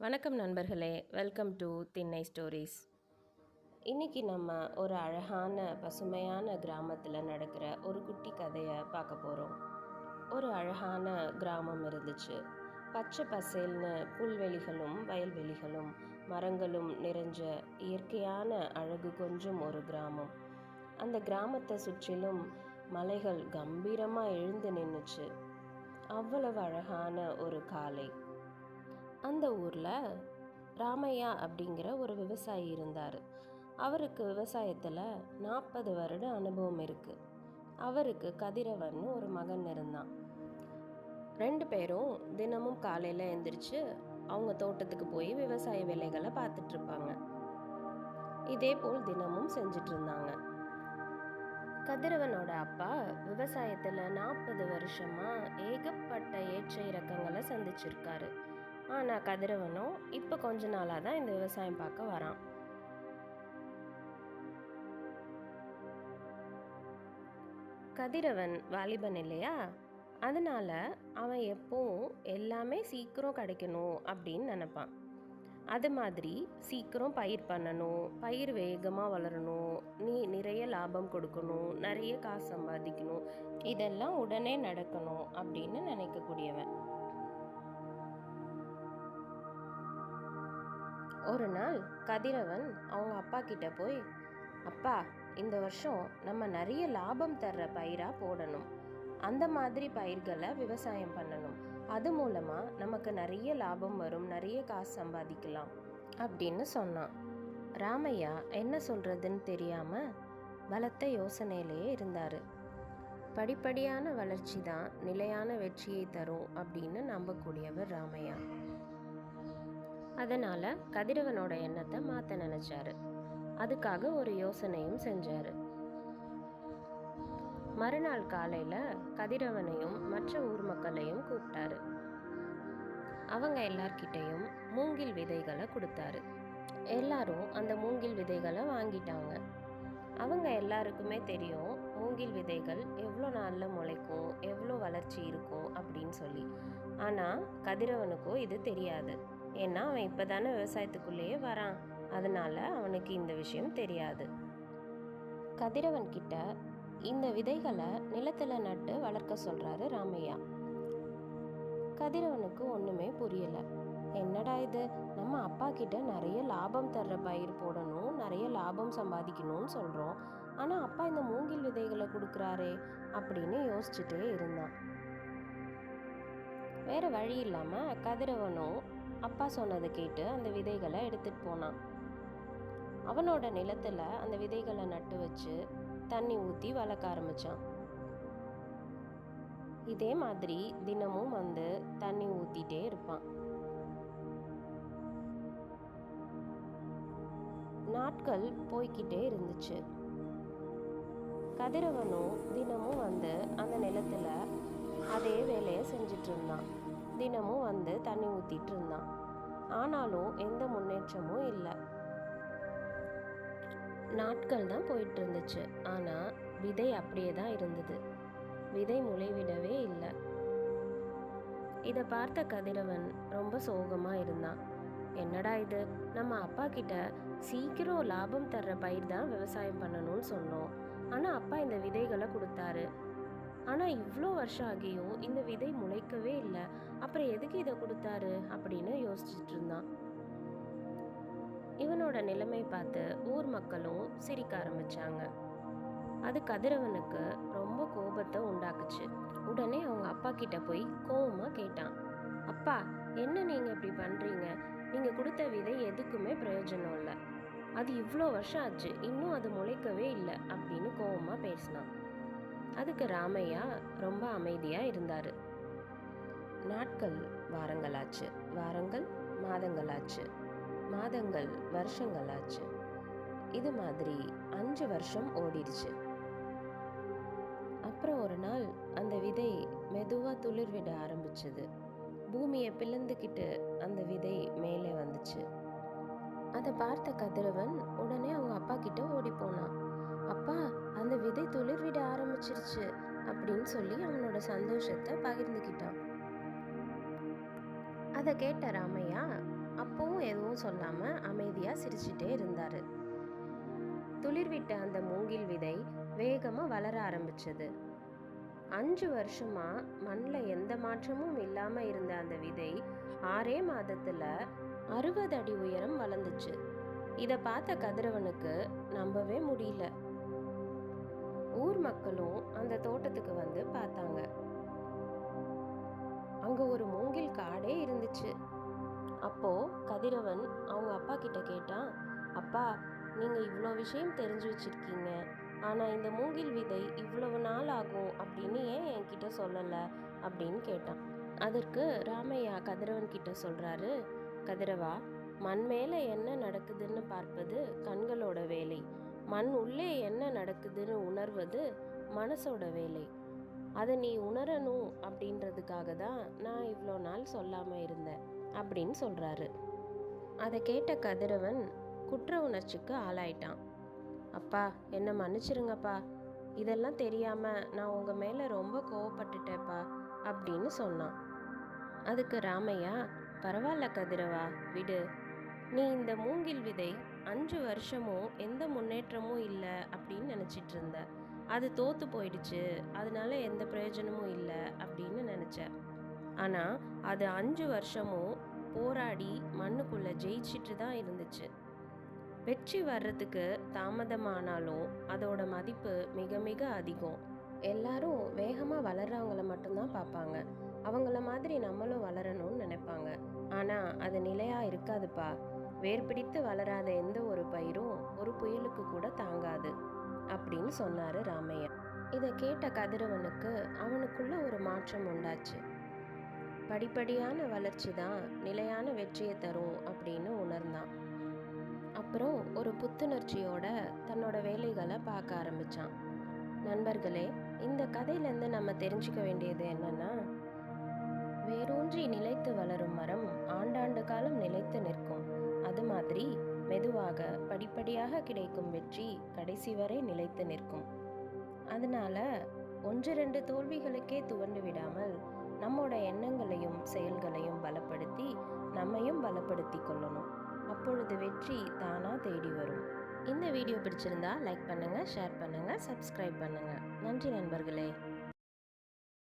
வணக்கம் நண்பர்களே welcome to திண்ணை ஸ்டோரிஸ் இன்றைக்கி நம்ம ஒரு அழகான பசுமையான கிராமத்தில் நடக்கிற ஒரு குட்டி கதையை பார்க்க போகிறோம் ஒரு அழகான கிராமம் இருந்துச்சு. பச்சை பசேல்னு புல்வெளிகளும் வயல்வெளிகளும் மரங்களும் நிறைஞ்ச இயற்கையான அழகு கொஞ்சம் ஒரு கிராமம். அந்த கிராமத்தை சுற்றிலும் மலைகள் கம்பீரமாக எழுந்து நின்றுச்சு அவ்வளவு அழகான ஒரு காலை. அந்த ஊரில் ராமையா அப்படிங்கிற ஒரு விவசாயி இருந்தார். அவருக்கு விவசாயத்தில் நாற்பது வருட அனுபவம் இருக்குது அவருக்கு கதிரவன் ஒரு மகன் இருந்தான். ரெண்டு பேரும் தினமும் காலையில் எழுந்திரிச்சு அவங்க தோட்டத்துக்கு போய் விவசாய வேலைகளை பார்த்துட்ருப்பாங்க இதே போல் தினமும் செஞ்சுட்டு இருந்தாங்க. கதிரவனோட அப்பா விவசாயத்தில் நாற்பது வருஷமா ஏகப்பட்ட ஏற்ற இறக்கங்களை சந்திச்சிருக்காரு. ஆனால் கதிரவனும். இப்போ கொஞ்ச நாளாக தான் இந்த விவசாயம் பார்க்க வரான். கதிரவன் வாலிபன் இல்லையா? அதனால் அவன் எப்பவும் எல்லாமே சீக்கிரம் கிடைக்கணும் அப்படின்னு நினைப்பான். அது மாதிரி சீக்கிரம் பயிர் பண்ணணும் பயிர் வேகமாக வளரணும் நீ நிறைய லாபம் கொடுக்கணும் நிறைய காசு சம்பாதிக்கணும். இதெல்லாம் உடனே நடக்கணும் அப்படின்னு நினைக்கக்கூடியவன். ஒரு நாள் கதிரவன் அவங்க அப்பா கிட்ட போய் அப்பா இந்த வருஷம் நம்ம நிறைய லாபம் தர்ற பயிராக போடணும். அந்த மாதிரி பயிர்களை விவசாயம் பண்ணணும். அது மூலமாக நமக்கு நிறைய லாபம் வரும் நிறைய காசு சம்பாதிக்கலாம். அப்படின்னு சொன்னான். ராமையா என்ன சொல்கிறதுன்னு தெரியாமல் பலத்த யோசனையிலேயே இருந்தார். படிப்படியான வளர்ச்சி தான் நிலையான வெற்றியை தரும் அப்படின்னு நம்பக்கூடியவர் ராமையா. அதனால் கதிரவனோட எண்ணத்தை மாற்ற நினச்சாரு. அதுக்காக ஒரு யோசனையும் செஞ்சார். மறுநாள் காலையில் கதிரவனையும் மற்ற ஊர் மக்களையும் கூப்பிட்டாரு. அவங்க எல்லார்கிட்டையும் மூங்கில் விதைகளை கொடுத்தாரு. எல்லாரும் அந்த மூங்கில் விதைகளை வாங்கிட்டாங்க. அவங்க எல்லாருக்குமே தெரியும் மூங்கில் விதைகள் எவ்வளோ நாளில் முளைக்கும் எவ்வளோ வளர்ச்சி இருக்கும் அப்படின்னு சொல்லி. ஆனால் கதிரவனுக்கோ இது தெரியாது. ஏன்னா அவன் இப்போ தானே விவசாயத்துக்குள்ளேயே வரான். அதனால அவனுக்கு இந்த விஷயம் தெரியாது. கதிரவன் கிட்ட இந்த விதைகளை நிலத்தில் நட்டு வளர்க்க சொல்கிறாரு ராமையா. கதிரவனுக்கு ஒன்றுமே புரியலை. என்னடா இது? நம்ம அப்பா கிட்ட நிறைய லாபம் தர்ற பயிர் போடணும் நிறைய லாபம் சம்பாதிக்கணும்னு சொல்கிறோம் ஆனால் அப்பா இந்த மூங்கில் விதைகளை கொடுக்குறாரே அப்படின்னு யோசிச்சுட்டே இருந்தான். வேற வழி இல்லாமல் கதிரவனும் அப்பா சொன்னதை கேட்டு அந்த விதைகளை எடுத்துட்டு போனான். அவனோட நிலத்துல அந்த விதைகளை நட்டு வச்சு தண்ணி ஊற்றி வளர்க்க ஆரம்பிச்சான். இதே மாதிரி தினமும் வந்து தண்ணி ஊற்றிட்டே இருப்பான். நாட்கள் போய்கிட்டே இருந்துச்சு. கதிரவனும் தினமும் வந்து அந்த நிலத்தில் அதே வேலையை செஞ்சிட்டு இருந்தான். தினமும் வந்து தண்ணி ஊற்றிட்டு இருந்தான். ஆனாலும் எந்த முன்னேற்றமும் இல்லை. நாட்கள் தான் போயிட்டு இருந்துச்சு. ஆனால் விதை அப்படியே தான் இருந்தது. விதை முளைவிடவே இல்லை. இதை பார்த்த கதிரவன் ரொம்ப சோகமாக இருந்தான். என்னடா இது? நம்ம அப்பா கிட்ட சீக்கிரம் லாபம் தர்ற பயிர் தான் விவசாயம் பண்ணணும்னு சொன்னோம். ஆனால் அப்பா இந்த விதைகளை கொடுத்தாரு. ஆனால் இவ்வளோ வருஷம் ஆகியும் இந்த விதை முளைக்கவே இல்லை. அப்புறம் எதுக்கு இதை கொடுத்தாரு? அப்படின்னு யோசிச்சுட்டு இருந்தான். இவனோட நிலைமை பார்த்து ஊர் மக்களும் சிரிக்க ஆரம்பிச்சாங்க. அது கதிரவனுக்கு ரொம்ப கோபத்தை உண்டாக்குச்சு. உடனே அவங்க அப்பா கிட்ட போய் கோபமாக கேட்டான். அப்பா என்ன நீங்கள் இப்படி பண்ணுறீங்க நீங்கள் கொடுத்த விதை எதுக்குமே பிரயோஜனம் இல்லை. அது இவ்வளோ வருஷம் ஆச்சு. இன்னும் அது முளைக்கவே இல்லை. அப்படின்னு கோபமாக பேசினான். அதுக்கு ராமையா ரொம்ப அமைதியா இருந்தாரு. நாட்கள் வாரங்களாச்சு. வாரங்கள் மாதங்களாச்சு. மாதங்கள் வருஷங்களாச்சு. இது மாதிரி அஞ்சு வருஷம் ஓடிடுச்சு. அப்புறம் ஒரு நாள் அந்த விதை மெதுவாக துளிர் விட ஆரம்பிச்சது. பூமியை பிளந்துக்கிட்டு அந்த விதை மேலே வந்துச்சு. அதை பார்த்த கதிரவன் உடனே அவங்க அப்பா கிட்ட ஓடி போனான். அப்பா அந்த விதை துளிர் விட ஆரம்பிச்சிருச்சு அப்படின்னு சொல்லி அவனோட சந்தோஷத்தை பகிர்ந்துக்கிட்டான் அதை கேட்ட ராமையா அப்பவும் எதுவும் சொல்லாமல் அமைதியாக சிரிச்சிட்டே இருந்தார். துளிர்விட்ட அந்த மூங்கில் விதை வேகமாக வளர ஆரம்பிச்சது. அஞ்சு வருஷமா மண்ணில் எந்த மாற்றமும் இல்லாமல் இருந்த அந்த விதை ஆறே மாதத்தில் அறுபது அடி உயரம் வளர்ந்துச்சு. இதை பார்த்த கதிரவனுக்கு நம்பவே முடியல. ஊர் மக்களும் அந்த தோட்டத்துக்கு வந்து பார்த்தாங்க. அங்க ஒரு மூங்கில் காடே இருந்துச்சு. அப்போ கதிரவன் அவங்க அப்பா கிட்ட கேட்டான் அப்பா நீங்க இவ்வளோ விஷயம் தெரிஞ்சு வச்சிருக்கீங்க. ஆனா இந்த மூங்கில் விதை இவ்வளவு நாள் ஆகும் அப்படின்னு ஏன் என்கிட்ட சொல்லல? அப்படின்னு கேட்டான். அதற்கு ராமையா கதிரவன் கிட்ட சொல்றாரு கதிரவா மண் மேலே என்ன நடக்குதுன்னு பார்ப்பது கண்களோட வேலை. மண் உள்ளே என்ன நடக்குதுன்னு உணர்வது மனசோட வேலை. அதை நீ உணரணும் அப்படின்றதுக்காக தான் நான் இவ்வளோ நாள் சொல்லாமல் இருந்தேன் அப்படின்னு சொல்கிறாரு அதை கேட்ட கதிரவன் குற்ற உணர்ச்சிக்கு ஆளாயிட்டான். அப்பா என்னை மன்னிச்சிருங்கப்பா. இதெல்லாம் தெரியாமல் நான் உங்கள் மேலே ரொம்ப கோவப்பட்டுட்டேப்பா அப்படின்னு சொன்னான். அதுக்கு ராமையா பரவாயில்ல கதிரவா விடு. நீ இந்த மூங்கில் விதை அஞ்சு வருஷமும் எந்த முன்னேற்றமும் இல்லை அப்படின்னு நினச்சிட்டு இருந்த. அது தோத்து போயிடுச்சு. அதனால எந்த பிரயோஜனமும் இல்லை அப்படின்னு நினச்ச. ஆனால் அது அஞ்சு வருஷமும் போராடி மண்ணுக்குள்ளே ஜெயிச்சிட்டு தான் இருந்துச்சு. வெற்றி வர்றதுக்கு தாமதமானாலும் அதோட மதிப்பு மிக மிக அதிகம். எல்லாரும் வேகமாக வளர்றவங்கள மட்டும்தான் பார்ப்பாங்க. அவங்கள மாதிரி நம்மளும் வளரணும்னு நினைப்பாங்க ஆனால் அது நிலையாக இருக்காதுப்பா. வேர் பிடித்து வளராத எந்த ஒரு பயிரும் ஒரு புயலுக்கு கூட தாங்காது அப்படின்னு சொன்னாரு ராமையா இதை கேட்ட கதிரவனுக்கு அவனுக்குள்ள ஒரு மாற்றம் உண்டாச்சு. படிப்படியான வளர்ச்சி தான் நிலையான வெற்றியை தரும் அப்படின்னு உணர்ந்தான். அப்புறம் ஒரு புத்துணர்ச்சியோட தன்னோட வேலைகளை பார்க்க ஆரம்பிச்சான். நண்பர்களே இந்த கதையிலேருந்து நம்ம தெரிஞ்சுக்க வேண்டியது என்னன்னா வேரூன்றி நிலைத்து வளரும் மரம் ஆண்டாண்டு காலம் நிலைத்து நிற்கும். அது மாதிரி மெதுவாக படிப்படியாக கிடைக்கும் வெற்றி கடைசி வரை நிலைத்து நிற்கும். அதனால ஒன்று ரெண்டு தோல்விகளுக்கே துவண்டு விடாமல் நம்மோட எண்ணங்களையும் செயல்களையும் பலப்படுத்தி நம்மையும் பலப்படுத்தி கொள்ளணும். அப்பொழுது வெற்றி தானா தேடி வரும். இந்த வீடியோ பிடிச்சிருந்தா லைக் பண்ணுங்க ஷேர் பண்ணுங்க சப்ஸ்கிரைப் பண்ணுங்க. நன்றி நண்பர்களே.